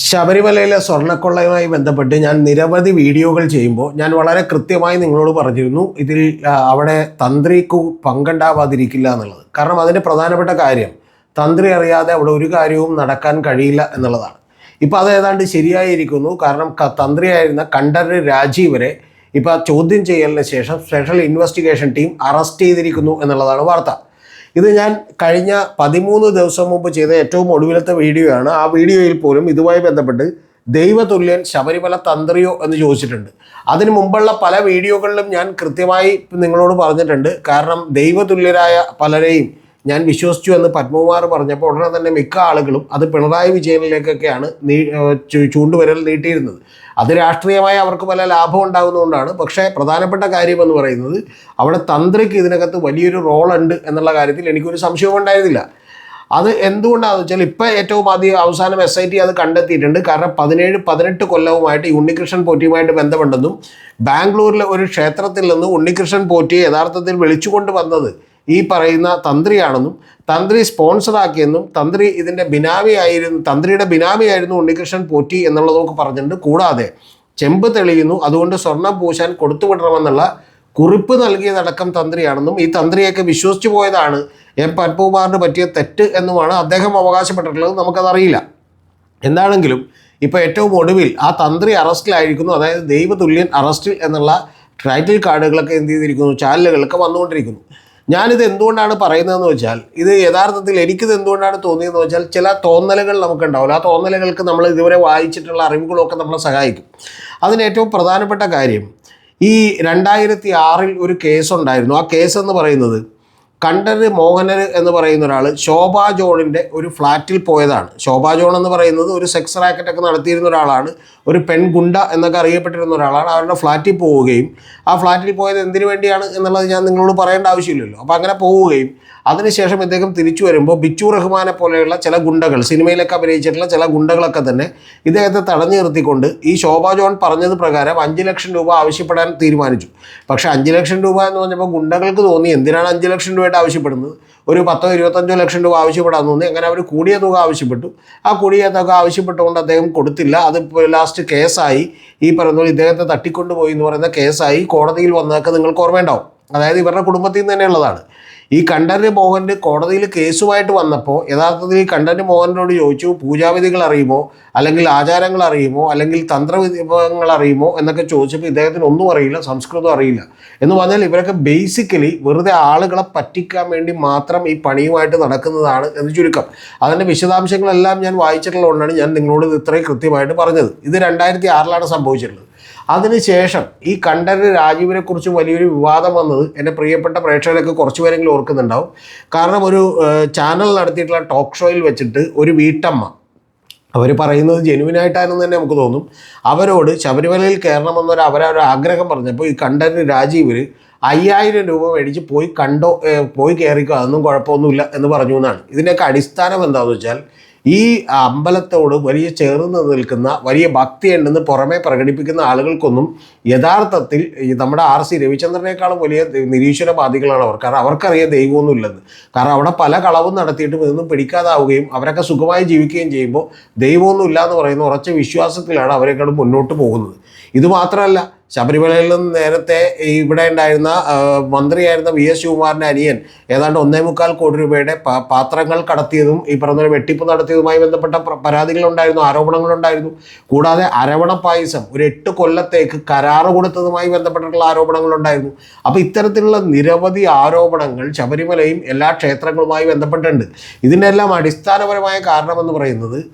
ശബരിമലയിലെ സ്വർണക്കൊള്ളയുമായി ബന്ധപ്പെട്ട് ഞാൻ നിരവധി വീഡിയോകൾ ചെയ്യുമ്പോൾ ഞാൻ വളരെ കൃത്യമായി നിങ്ങളോട് പറഞ്ഞിരുന്നു ഇതിൽ അവിടെ തന്ത്രിക്ക് പങ്കുണ്ടാവാതിരിക്കില്ല എന്നുള്ളത്. കാരണം അതിന്റെ പ്രധാനപ്പെട്ട കാര്യം തന്ത്രി അറിയാതെ അവിടെ ഒരു കാര്യവും നടക്കാൻ കഴിയില്ല എന്നുള്ളതാണ്. ഇപ്പോൾ അത് ഏതാണ്ട് ശരിയായിരിക്കുന്നു. കാരണം തന്ത്രിയായിരുന്ന കണ്ഠര് രാജീവരെ ഇപ്പോൾ ചോദ്യം ചെയ്യലിന് ശേഷം സ്പെഷ്യൽ ഇൻവെസ്റ്റിഗേഷൻ ടീം അറസ്റ്റ് ചെയ്തിരിക്കുന്നു എന്നുള്ളതാണ് വാർത്ത. ഇത് ഞാൻ കഴിഞ്ഞ പതിമൂന്ന് ദിവസം മുമ്പ് ചെയ്ത ഏറ്റവും ഒടുവിലത്തെ വീഡിയോ ആണ് ആ വീഡിയോയിൽ പോലും ഇതുമായി ബന്ധപ്പെട്ട് ദൈവതുല്യൻ ശബരിമല തന്ത്രിയോ എന്ന് ചോദിച്ചിട്ടുണ്ട്. അതിന് മുമ്പുള്ള പല വീഡിയോകളിലും ഞാൻ കൃത്യമായി നിങ്ങളോട് പറഞ്ഞിട്ടുണ്ട്. കാരണം ദൈവതുല്യരായ പലരെയും ഞാൻ വിശ്വസിച്ചു എന്ന് പത്മകുമാർ പറഞ്ഞപ്പോൾ ഉടനെ തന്നെ മിക്ക ആളുകളും അത് പിണറായി വിജയനിലേക്കൊക്കെയാണ് നീ ചൂണ്ടുവിരൽ നീട്ടിയിരുന്നത്. അത് രാഷ്ട്രീയമായി അവർക്ക് പല ലാഭം ഉണ്ടാകുന്നതുകൊണ്ടാണ്. പക്ഷേ പ്രധാനപ്പെട്ട കാര്യം എന്ന് പറയുന്നത് അവിടെ തന്ത്രിക്ക് ഇതിനകത്ത് വലിയൊരു റോളുണ്ട് എന്നുള്ള കാര്യത്തിൽ എനിക്കൊരു സംശയവും ഉണ്ടായിരുന്നില്ല. അത് എന്തുകൊണ്ടാണെന്ന് വെച്ചാൽ ഇപ്പം ഏറ്റവും ആദ്യം അവസാനം എസ് ഐ ടി അത് കണ്ടെത്തിയിട്ടുണ്ട്. കാരണം പതിനേഴ് പതിനെട്ട് കൊല്ലവുമായിട്ട് ഈ ഉണ്ണികൃഷ്ണൻ പോറ്റിയുമായിട്ട് ബന്ധമുണ്ടെന്നും ബാംഗ്ലൂരിലെ ഒരു ക്ഷേത്രത്തിൽ നിന്ന് ഉണ്ണികൃഷ്ണൻ പോറ്റിയെ യഥാർത്ഥത്തിൽ വിളിച്ചുകൊണ്ട് വന്നത് ഈ പറയുന്ന തന്ത്രിയാണെന്നും തന്ത്രി സ്പോൺസറാക്കിയെന്നും തന്ത്രി ഇതിന്റെ ബിനാമിയായിരുന്നു തന്ത്രിയുടെ ബിനാമിയായിരുന്നു ഉണ്ണികൃഷ്ണൻ പോറ്റി എന്നുള്ളതൊക്കെ പറഞ്ഞിട്ടുണ്ട്. കൂടാതെ ചെമ്പ് തെളിയുന്നു അതുകൊണ്ട് സ്വർണം പൂശാൻ കൊടുത്തുവിടണമെന്നുള്ള കുറിപ്പ് നൽകിയതടക്കം തന്ത്രിയാണെന്നും ഈ തന്ത്രിയൊക്കെ വിശ്വസിച്ചു പോയതാണ്. എം പത്മകുമാറിന് പറ്റിയ തെറ്റ് എന്നുമാണ് അദ്ദേഹം അവകാശപ്പെട്ടിട്ടുള്ളത് നമുക്കതറിയില്ല. എന്താണെങ്കിലും ഇപ്പോൾ ഏറ്റവും ഒടുവിൽ ആ തന്ത്രി അറസ്റ്റിലായിരിക്കുന്നു അതായത് ദൈവതുല്യൻ അറസ്റ്റിൽ എന്നുള്ള ടൈറ്റിൽ കാർഡുകളൊക്കെ എന്ത് ചെയ്തിരിക്കുന്നു ചാനലുകളൊക്കെ വന്നുകൊണ്ടിരിക്കുന്നു. ഞാനിത് എന്തുകൊണ്ടാണ് പറയുന്നതെന്ന് വെച്ചാൽ ഇത് യഥാർത്ഥത്തിൽ എനിക്കിത് എന്തുകൊണ്ടാണ് തോന്നിയതെന്ന് വെച്ചാൽ ചില തോന്നലുകൾ നമുക്കുണ്ടാവില്ല. ആ തോന്നലുകൾക്ക് നമ്മൾ ഇതുവരെ വായിച്ചിട്ടുള്ള അറിവുകളൊക്കെ നമ്മളെ സഹായിക്കും. അതിന് ഏറ്റവും പ്രധാനപ്പെട്ട കാര്യം ഈ രണ്ടായിരത്തി ആറിൽ ഒരു കേസ് ഉണ്ടായിരുന്നു ആ കേസ് എന്ന് പറയുന്നത് കണ്ഠര് മോഹനർ എന്ന് പറയുന്ന ഒരാൾ ശോഭാ ജോണിന്റെ ഒരു ഫ്ലാറ്റിൽ പോയതാണ്. ശോഭാ ജോൺ എന്ന് പറയുന്നത് ഒരു സെക്സ് റാക്കറ്റൊക്കെ നടത്തിയിരുന്ന ഒരാളാണ്. ഒരു പെൺഗുണ്ട എന്നൊക്കെ അറിയപ്പെട്ടിരുന്ന ഒരാളാണ്. അവരുടെ ഫ്ലാറ്റിൽ പോവുകയും ആ ഫ്ലാറ്റിൽ പോയത് എന്തിനു വേണ്ടിയാണ് എന്നുള്ളത് ഞാൻ നിങ്ങളോട് പറയേണ്ട ആവശ്യമില്ലല്ലോ. അപ്പോൾ അങ്ങനെ പോവുകയും അതിനുശേഷം ഇദ്ദേഹം തിരിച്ചു വരുമ്പോൾ ബിച്ചു റഹ്മാനെ പോലെയുള്ള ചില ഗുണ്ടകൾ സിനിമയിലൊക്കെ അഭിനയിച്ചിട്ടുള്ള ചില ഗുണ്ടകളൊക്കെ തന്നെ ഇദ്ദേഹത്തെ തടഞ്ഞു നിർത്തിക്കൊണ്ട് ഈ ശോഭാ ജോൺ പറഞ്ഞത് പ്രകാരം അഞ്ച് ലക്ഷം രൂപ ആവശ്യപ്പെടാൻ തീരുമാനിച്ചു. പക്ഷേ അഞ്ച് ലക്ഷം രൂപ എന്ന് പറഞ്ഞപ്പോൾ ഗുണ്ടകൾക്ക് തോന്നി എന്തിനാണ് അഞ്ച് ലക്ഷം രൂപയായിട്ട് ആവശ്യപ്പെടുന്നത് ഒരു പത്തോ ഇരുപത്തഞ്ചോ ലക്ഷം രൂപ ആവശ്യപ്പെടാൻ തോന്നി. അങ്ങനെ അവർ കൂടിയ തുക ആവശ്യപ്പെട്ടു. ആ കൂടിയ തുക ആവശ്യപ്പെട്ടുകൊണ്ട് അദ്ദേഹം കൊടുത്തില്ല. അത് ലാസ്റ്റ് കേസായി. ഈ പറയുന്ന ഇദ്ദേഹത്തെ തട്ടിക്കൊണ്ടുപോയി എന്ന് പറയുന്ന കേസായി കോടതിയിൽ വന്നതൊക്കെ നിങ്ങൾക്ക് ഓർമ്മയുണ്ടാവും. അതായത് ഇവരുടെ കുടുംബത്തിൽ നിന്ന് തന്നെയുള്ളതാണ്. ഈ കണ്ടന്റ് മോഹന്റെ കോടതിയിൽ കേസുമായിട്ട് വന്നപ്പോൾ യഥാർത്ഥത്തിൽ ഈ കണ്ടന്റ് മോഹനോട് ചോദിച്ചു പൂജാവിധികൾ അറിയുമോ? അല്ലെങ്കിൽ ആചാരങ്ങൾ അറിയുമോ? അല്ലെങ്കിൽ തന്ത്രവിഭവങ്ങൾ അറിയുമോ? എന്നൊക്കെ ചോദിച്ചപ്പോൾ ഇദ്ദേഹത്തിന് ഒന്നും അറിയില്ല സംസ്കൃതം അറിയില്ല എന്ന് പറഞ്ഞാൽ ഇവരൊക്കെ ബേസിക്കലി വെറുതെ ആളുകളെ പറ്റിക്കാൻ വേണ്ടി മാത്രം ഈ പണിയുമായിട്ട് നടക്കുന്നതാണ് എന്ന് ചുരുക്കം. അതിന്റെ വിശദാംശങ്ങളെല്ലാം ഞാൻ വായിച്ചിട്ടുള്ളതുകൊണ്ടാണ് ഞാൻ നിങ്ങളോട് ഇത് ഇത്രയും കൃത്യമായിട്ട് പറഞ്ഞത്. ഇത് രണ്ടായിരത്തി ആറിലാണ് സംഭവിച്ചിട്ടുള്ളത്. അതിനുശേഷം ഈ കണ്ടന്റ് രാജീവിനെ കുറിച്ച് വലിയൊരു വിവാദം വന്നത് എന്റെ പ്രിയപ്പെട്ട പ്രേക്ഷകരൊക്കെ കുറച്ച് പേരെങ്കിലും ഓർക്കുന്നുണ്ടാവും. കാരണം ഒരു ചാനൽ നടത്തിയിട്ടുള്ള ടോക്ക് ഷോയിൽ വെച്ചിട്ട് ഒരു വീട്ടമ്മ അവർ പറയുന്നത് ജെനുവിനായിട്ടാണെന്ന് തന്നെ നമുക്ക് തോന്നും. അവരോട് ശബരിമലയിൽ കയറണമെന്നൊരു അവരൊരു ആഗ്രഹം പറഞ്ഞപ്പോൾ ഈ കണ്ടന്റ് രാജീവർ അയ്യായിരം രൂപ മേടിച്ച് പോയി കണ്ടോ പോയി കയറിക്കോ അതൊന്നും കുഴപ്പമൊന്നുമില്ല എന്ന് പറഞ്ഞു എന്നാണ്. ഇതിന്റെയൊക്കെ അടിസ്ഥാനം എന്താണെന്ന് വെച്ചാൽ ഈ അമ്പലത്തോട് വലിയ ചേർന്ന് നിൽക്കുന്ന വലിയ ഭക്തിയുണ്ടെന്ന് പുറമേ പ്രകടിപ്പിക്കുന്ന ആളുകൾക്കൊന്നും യഥാർത്ഥത്തിൽ നമ്മുടെ ആർ സി രവിചന്ദ്രനേക്കാളും വലിയ നിരീശ്വരവാദികളാണ് അവർ. കാരണം അവർക്കറിയാം ദൈവമൊന്നും ഇല്ലെന്ന്. കാരണം അവിടെ പല കളവും നടത്തിയിട്ടും ഇതൊന്നും പിടിക്കാതാവുകയും അവരൊക്കെ സുഖമായി ജീവിക്കുകയും ചെയ്യുമ്പോൾ ദൈവമൊന്നും ഇല്ല എന്ന് പറയുന്ന ഉറച്ച വിശ്വാസത്തിലാണ് അവരെക്കാളും മുന്നോട്ട് പോകുന്നത്. ഇത് മാത്രമല്ല ശബരിമലയിൽ നിന്ന് നേരത്തെ ഇവിടെ ഉണ്ടായിരുന്ന മന്ത്രിയായിരുന്ന വി എസ് ശിവകുമാറിന്റെ അനിയൻ ഏതാണ്ട് ഒന്നേ മുക്കാൽ കോടി രൂപയുടെ പാത്രങ്ങൾ കടത്തിയതും ഈ പറഞ്ഞ വെട്ടിപ്പ് നടത്തിയതുമായി ബന്ധപ്പെട്ട പ്ര- പരാതികളുണ്ടായിരുന്നു ആരോപണങ്ങളുണ്ടായിരുന്നു. കൂടാതെ അരവണ പായസം ഒരു എട്ട് കൊല്ലത്തേക്ക് കരാറ് കൊടുത്തതുമായി ബന്ധപ്പെട്ടിട്ടുള്ള ആരോപണങ്ങളുണ്ടായിരുന്നു. അപ്പോൾ ഇത്തരത്തിലുള്ള നിരവധി ആരോപണങ്ങൾ ശബരിമലയും എല്ലാ ക്ഷേത്രങ്ങളുമായി ബന്ധപ്പെട്ടിട്ടുണ്ട്. ഇതിന്റെ എല്ലാം അടിസ്ഥാനപരമായ കാരണമെന്ന് പറയുന്നത്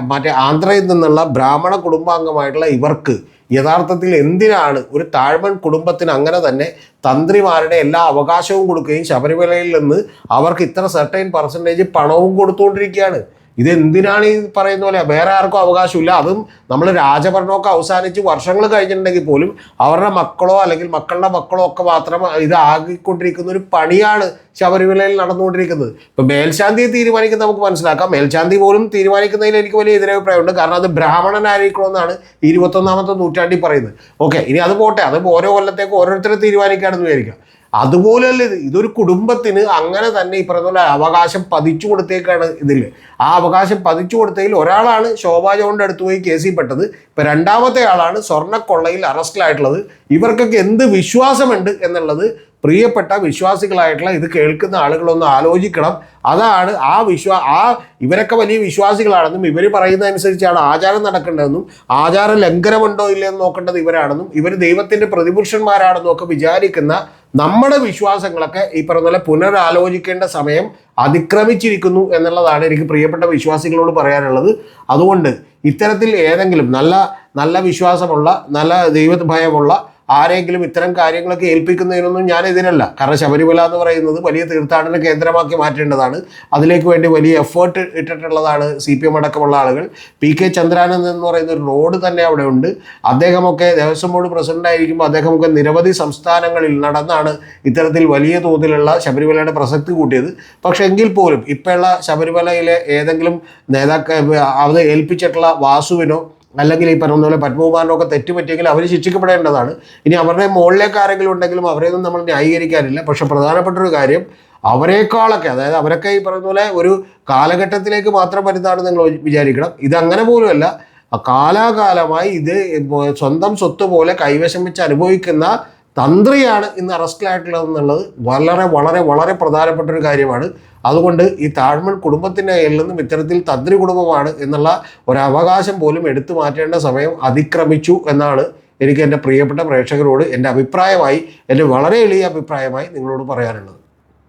മറ്റേ ആന്ധ്രയിൽ നിന്നുള്ള ബ്രാഹ്മണ കുടുംബാംഗമായിട്ടുള്ള ഇവർക്ക് യഥാർത്ഥത്തിൽ എന്തിനാണ് ഒരു താഴ്മൺ കുടുംബത്തിന് അങ്ങനെ തന്നെ തന്ത്രിമാരുടെ എല്ലാ അവകാശവും കൊടുക്കുകയും ശബരിമലയിൽ നിന്ന് അവർക്ക് ഇത്ര സർട്ടൈൻ പെർസെന്റേജ് പണവും കൊടുത്തുകൊണ്ടിരിക്കുകയാണ്? ഇതെന്തിനാണ് ഈ പറയുന്ന പോലെ? വേറെ ആർക്കും അവകാശമില്ല. അതും നമ്മൾ രാജഭരണമൊക്കെ അവസാനിച്ച് വർഷങ്ങൾ കഴിഞ്ഞിട്ടുണ്ടെങ്കിൽ പോലും അവരുടെ മക്കളോ അല്ലെങ്കിൽ മക്കളുടെ മക്കളോ ഒക്കെ മാത്രം ഇതാകിക്കൊണ്ടിരിക്കുന്ന ഒരു പണിയാണ് ശബരിമലയിൽ നടന്നുകൊണ്ടിരിക്കുന്നത്. ഇപ്പം മേൽശാന്തിയെ തീരുമാനിക്കുന്നത് നമുക്ക് മനസ്സിലാക്കാം. മേൽശാന്തി പോലും തീരുമാനിക്കുന്നതിൽ എനിക്ക് വലിയ എതിരഭിപ്രായമുണ്ട്. കാരണം അത് ബ്രാഹ്മണനായിരിക്കണമെന്നാണ് ഇരുപത്തൊന്നാമത്തെ നൂറ്റാണ്ടിൽ പറയുന്നത്. ഓക്കെ ഇനി അത് പോട്ടെ. അത് ഓരോ കൊല്ലത്തേക്ക് ഓരോരുത്തരും തീരുമാനിക്കുകയാണെന്ന് വിചാരിക്കാം. അതുപോലെയല്ല ഇത്? ഇതൊരു കുടുംബത്തിന് അങ്ങനെ തന്നെ ഈ പറഞ്ഞ പോലെ അവകാശം പതിച്ചു കൊടുത്തേക്കാണ് ഇതിൽ ആ അവകാശം പതിച്ചു കൊടുത്തതിൽ ഒരാളാണ് ശോഭാ ജോണിന്റെ അടുത്ത് പോയി കേസിൽ പെട്ടത് ഇപ്പം രണ്ടാമത്തെ ആളാണ് സ്വർണക്കൊള്ളയിൽ അറസ്റ്റിലായിട്ടുള്ളത് ഇവർക്കൊക്കെ എന്ത് വിശ്വാസമുണ്ട് എന്നുള്ളത് പ്രിയപ്പെട്ട വിശ്വാസികളായിട്ടുള്ള ഇത് കേൾക്കുന്ന ആളുകളൊന്ന് ആലോചിക്കണം. അതാണ് ആ വിശ്വാ ആ ഇവരൊക്കെ വലിയ വിശ്വാസികളാണെന്നും ഇവർ പറയുന്നതനുസരിച്ചാണ് ആചാരം നടക്കേണ്ടതെന്നും ആചാര ലംഘനമുണ്ടോ ഇല്ലയെന്ന് നോക്കേണ്ടത് ഇവരാണെന്നും ഇവർ ദൈവത്തിന്റെ പ്രതിപുരുഷന്മാരാണെന്നും ഒക്കെ വിചാരിക്കുന്ന നമ്മുടെ വിശ്വാസങ്ങളൊക്കെ ഈ പറഞ്ഞ പുനരാലോചിക്കേണ്ട സമയം അതിക്രമിച്ചിരിക്കുന്നു എന്നുള്ളതാണ് എനിക്ക് പ്രിയപ്പെട്ട വിശ്വാസികളോട് പറയാനുള്ളത്. അതുകൊണ്ട് ഇത്തരത്തിൽ ഏതെങ്കിലും നല്ല നല്ല വിശ്വാസമുള്ള നല്ല ദൈവഭയമുള്ള ആരെങ്കിലും ഇത്തരം കാര്യങ്ങളൊക്കെ ഏൽപ്പിക്കുന്നതിനൊന്നും ഞാൻ എതിരല്ല. കാരണം ശബരിമല എന്ന് പറയുന്നത് വലിയ തീർത്ഥാടന കേന്ദ്രമാക്കി മാറ്റേണ്ടതാണ്. അതിലേക്ക് വേണ്ടി വലിയ എഫേർട്ട് ഇട്ടിട്ടുള്ളതാണ് സി പി എം അടക്കമുള്ള ആളുകൾ. പി കെ ചന്ദ്രാനന്ദൻ എന്ന് പറയുന്ന ഒരു റോഡ് തന്നെ അവിടെ ഉണ്ട്. അദ്ദേഹമൊക്കെ ദേവസ്വം ബോർഡ് പ്രസിഡന്റ് ആയിരിക്കുമ്പോൾ അദ്ദേഹമൊക്കെ നിരവധി സംസ്ഥാനങ്ങളിൽ നടന്നാണ് ഇത്തരത്തിൽ വലിയ തോതിലുള്ള ശബരിമലയുടെ പ്രസക്തി കൂട്ടിയത്. പക്ഷെ എങ്കിൽ പോലും ഇപ്പോഴുള്ള ശബരിമലയിലെ ഏതെങ്കിലും നേതാക്ക അത് ഏൽപ്പിച്ചിട്ടുള്ള വാസുവിനോ അല്ലെങ്കിൽ ഈ പറഞ്ഞ പോലെ പത്മകുമാറിനൊക്കെ തെറ്റുപറ്റിയെങ്കിൽ അവർ ശിക്ഷിക്കപ്പെടേണ്ടതാണ്. ഇനി അവരുടെ മുകളിലേക്ക് ആരെങ്കിലും ഉണ്ടെങ്കിലും അവരെയൊന്നും നമ്മൾ ന്യായീകരിക്കാനില്ല. പക്ഷെ പ്രധാനപ്പെട്ട ഒരു കാര്യം അവരെക്കാളൊക്കെ അതായത് അവരൊക്കെ ഈ പറഞ്ഞ പോലെ ഒരു കാലഘട്ടത്തിലേക്ക് മാത്രം വരുന്നതാണ് നിങ്ങൾ വിചാരിക്കണം. ഇതങ്ങനെ പോലുമല്ല. കാലാകാലമായി ഇത് സ്വന്തം സ്വത്ത് പോലെ കൈവശം വെച്ച് അനുഭവിക്കുന്ന തന്ത്രിയാണ് ഇന്ന് അറസ്റ്റിലായിട്ടുള്ളത് എന്നുള്ളത് വളരെ വളരെ വളരെ പ്രധാനപ്പെട്ട ഒരു കാര്യമാണ്. അതുകൊണ്ട് ഈ താഴ്മൺ കുടുംബത്തിന്റെ കയ്യിൽ നിന്നും ഇത്തരത്തിൽ തന്ത്രി കുടുംബമാണ് എന്നുള്ള ഒരു അവകാശം പോലും എടുത്തു മാറ്റേണ്ട സമയം അതിക്രമിച്ചു എന്നാണ് എനിക്ക് എന്റെ പ്രിയപ്പെട്ട പ്രേക്ഷകരോട് എന്റെ അഭിപ്രായമായി എന്റെ വളരെ എളിയ അഭിപ്രായമായി നിങ്ങളോട് പറയാനുള്ളത്.